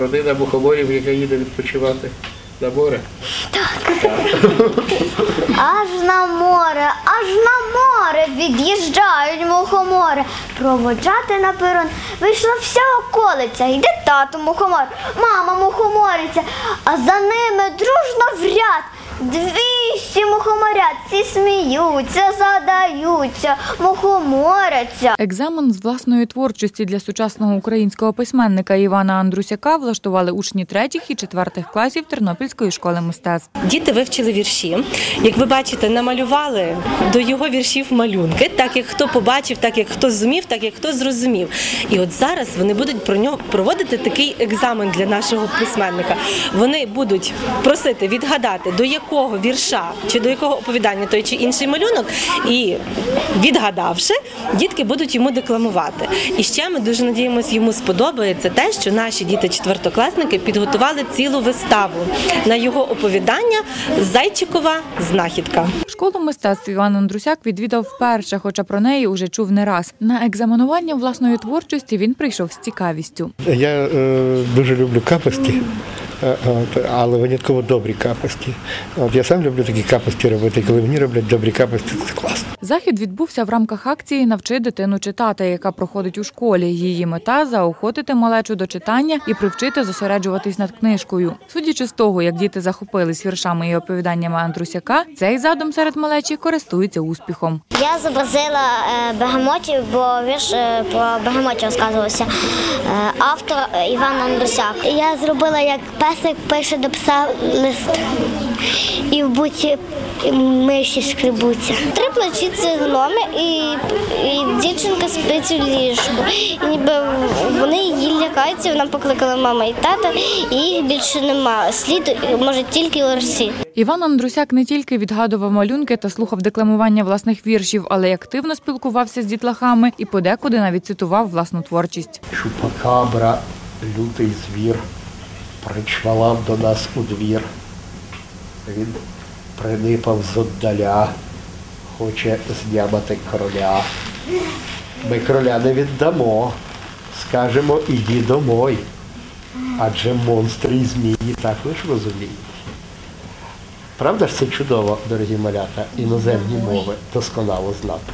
родина бухоборів, яка їде відпочивати на море. Аж на море, аж на море від'їжджають мухомори. Проводжати на перон вийшла вся околиця. Йде тато мухомор, мама мухомориця, а за ними дружно в ряд. Двісті мухоморят, ці сміються, задаються, мухоморяться. Екзамен з власної творчості для сучасного українського письменника Івана Андрусяка влаштували учні третіх і четвертих класів Тернопільської школи мистецтв. Діти вивчили вірші. Як ви бачите, намалювали до його віршів малюнки, так як хто побачив, так як хто зумів, так як хто зрозумів. І от зараз вони будуть про нього проводити такий екзамен для нашого письменника. Вони будуть просити відгадати, до якого вірша чи до якого оповідання той чи інший малюнок, і відгадавши, дітки будуть йому декламувати. І ще ми дуже надіємося, йому сподобається те, що наші діти-четвертокласники підготували цілу виставу на його оповідання Зайчикова знахідка. Школу мистецтв Іван Андрусяк відвідав вперше, хоча про неї уже чув не раз. На екзаменування власної творчості він прийшов з цікавістю. Я е, дуже люблю капості, але винятково добрі капості. От я сам люблю такі капості робити. Коли мені роблять добрі капості, це класно. Захід відбувся в рамках акції Навчи дитину читати, яка проходить у школі. Її мета заохотити малечу до читання і привчити зосереджуватись над книжкою. Судячи з того, як діти захопились віршами і оповіданнями Андрусяка, цей задум серед малечі користується успіхом. Я зобразила е, бегемотів, бо вірш е, про бегемотів розказувався. Е, автор Іван Андрусяк. Я зробила, як песик пише до пса лист. І в буці миші скребуться. Три плачі це гноми, і, і дівчинка спить у ліжку. І ніби вони її лякаються, вона покликала мама і тата, і їх більше нема. Слід може тільки ларсі. Іван Андрусяк не тільки відгадував малюнки та слухав декламування власних віршів, але й активно спілкувався з дітлахами і подекуди навіть цитував власну творчість. Чупакабра, лютий звір, причвалав до нас у двір. Він принипав зоддаля, хоче знямати короля. Ми короля не віддамо, скажемо іди домой. Адже монстри і змії так лиш розуміють. Правда ж це чудово, дорогі малята, іноземні мови досконало знати.